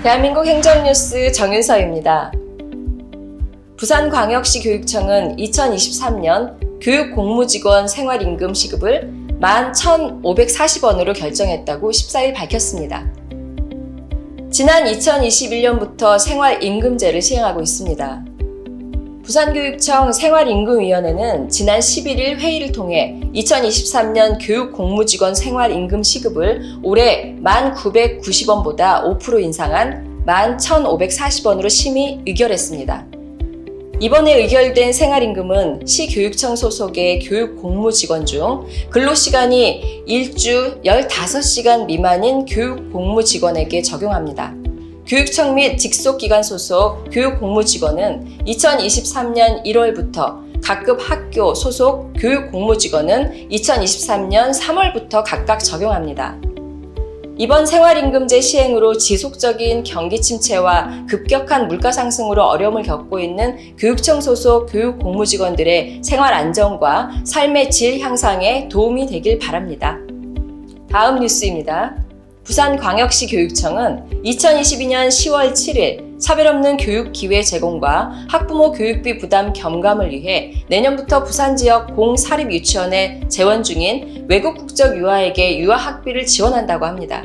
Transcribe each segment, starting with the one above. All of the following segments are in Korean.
대한민국 행정뉴스 정윤서입니다. 부산광역시 교육청은 2023년 교육 공무직원 생활임금 시급을 11,540원으로 결정했다고 14일 밝혔습니다. 지난 2021년부터 생활임금제를 시행하고 있습니다. 부산교육청 생활임금위원회는 지난 11일 회의를 통해 2023년 교육 공무직원 생활임금 시급을 올해 1,990원보다 5% 인상한 11,540원으로 심의 의결했습니다. 이번에 의결된 생활임금은 시교육청 소속의 교육 공무직원 중 근로시간이 일주 15시간 미만인 교육 공무직원에게 적용합니다. 교육청 및 직속기관 소속 교육공무직원은 2023년 1월부터 각급 학교 소속 교육공무직원은 2023년 3월부터 각각 적용합니다. 이번 생활임금제 시행으로 지속적인 경기 침체와 급격한 물가 상승으로 어려움을 겪고 있는 교육청 소속 교육 공무직원들의 생활 안정과 삶의 질 향상에 도움이 되길 바랍니다. 다음 뉴스입니다. 부산광역시 교육청은 2022년 10월 7일 차별 없는 교육 기회 제공과 학부모 교육비 부담 겸감을 위해 내년부터 부산 지역 공사립 유치원에 재원 중인 외국 국적 유아에게 유아 학비를 지원한다고 합니다.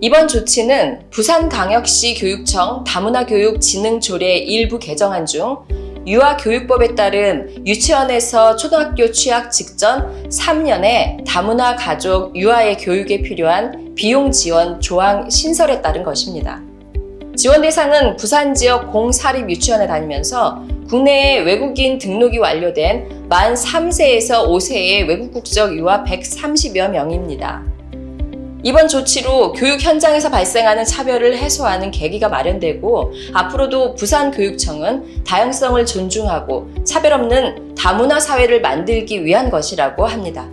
이번 조치는 부산광역시 교육청 다문화 교육 진흥 조례 일부 개정안 중 유아교육법에 따른 유치원에서 초등학교 취학 직전 3년의 다문화 가족 유아의 교육에 필요한 비용 지원 조항 신설에 따른 것입니다. 지원 대상은 부산 지역 공사립 유치원에 다니면서 국내에 외국인 등록이 완료된 만 3세에서 5세의 외국 국적 유아 130여 명입니다. 이번 조치로 교육 현장에서 발생하는 차별을 해소하는 계기가 마련되고 앞으로도 부산교육청은 다양성을 존중하고 차별 없는 다문화 사회를 만들기 위한 것이라고 합니다.